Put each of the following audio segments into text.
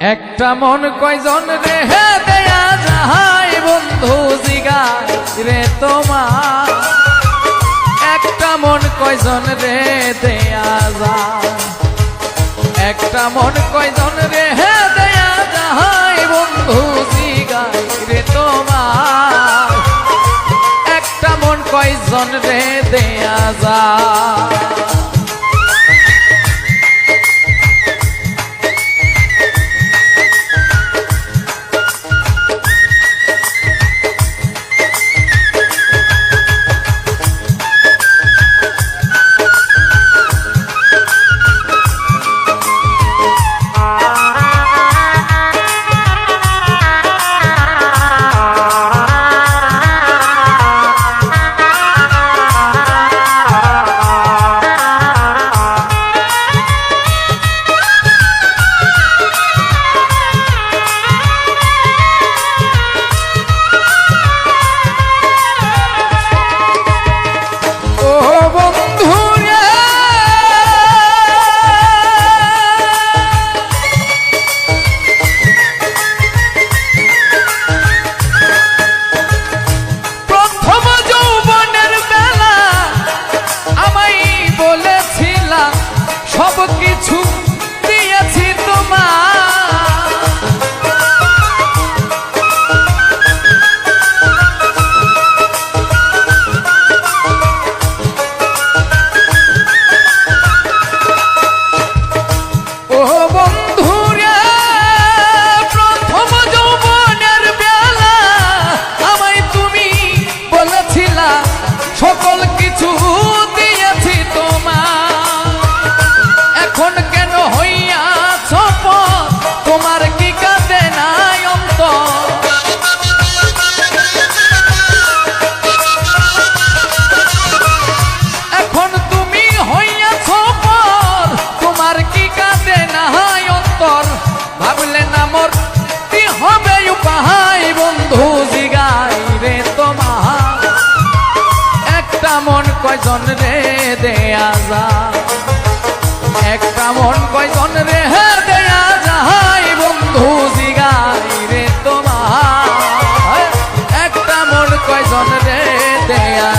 একটা মন কয়জন রে? দেয়া যাহাই বন্ধু জিগা রে তোমার। একটা মন কয়জন রে? দেয়া যা একটা মন কয়জন রে? হে দেয়া যাহাই বন্ধু জিগা রে তোমার। একটা মন কয়জন রে? দেয়া যায়। 총 কয়জন রে দেয়া যা? একটা মন কয়জন রে দেয়া যাহাই বন্ধু জিগাই রে তোমার। একটা মন কয়জন রে দেয়া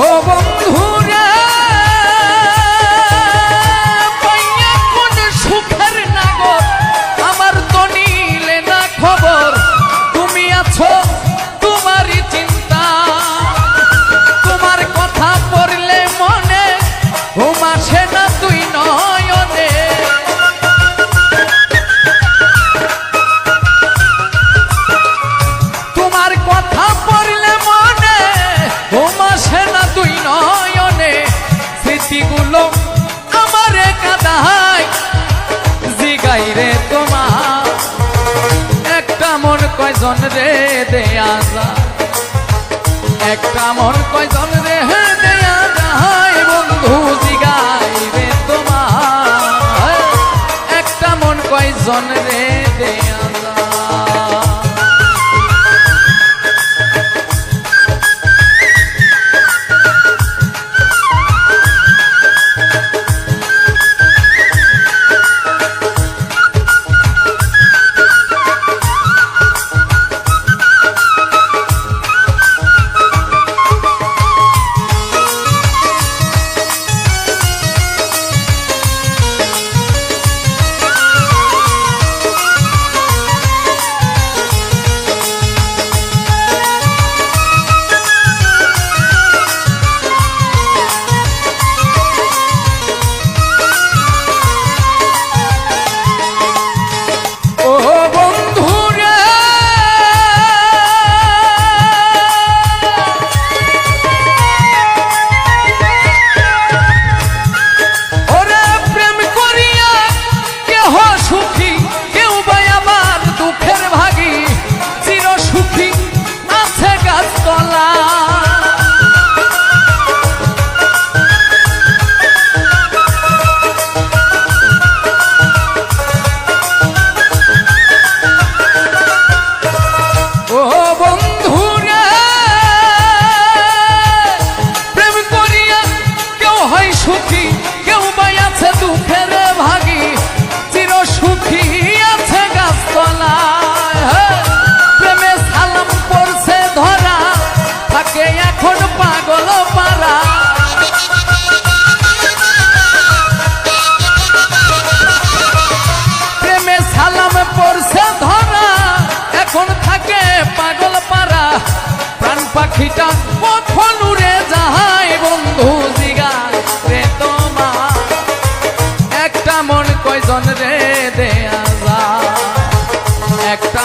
ও কয়জন রে দেয়া যা একটা মন কয়জন রে দেয়া বন্ধু, জিগাই রে তোমার একটা মন কয়জন রে দেয়া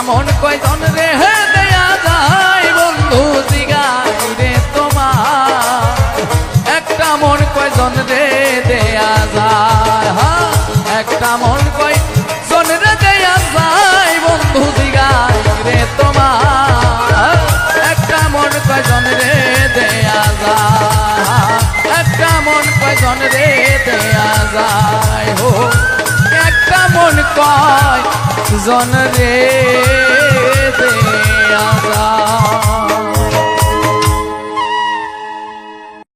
যায় কয়জন রে দেয়া যায় বন্ধু, জিগাই রে তোমার। একটা মন কয়জন রে দেয়া যায় একটা মন কয়জন রে দেয়া যায় বন্ধু, জিগাই রে তোমার। একটা মন কয়জন রে দেয়া যায় একটা মন কয়জন রে দেয়া যায়, হো? কেমন কয়? জন রে দে আজা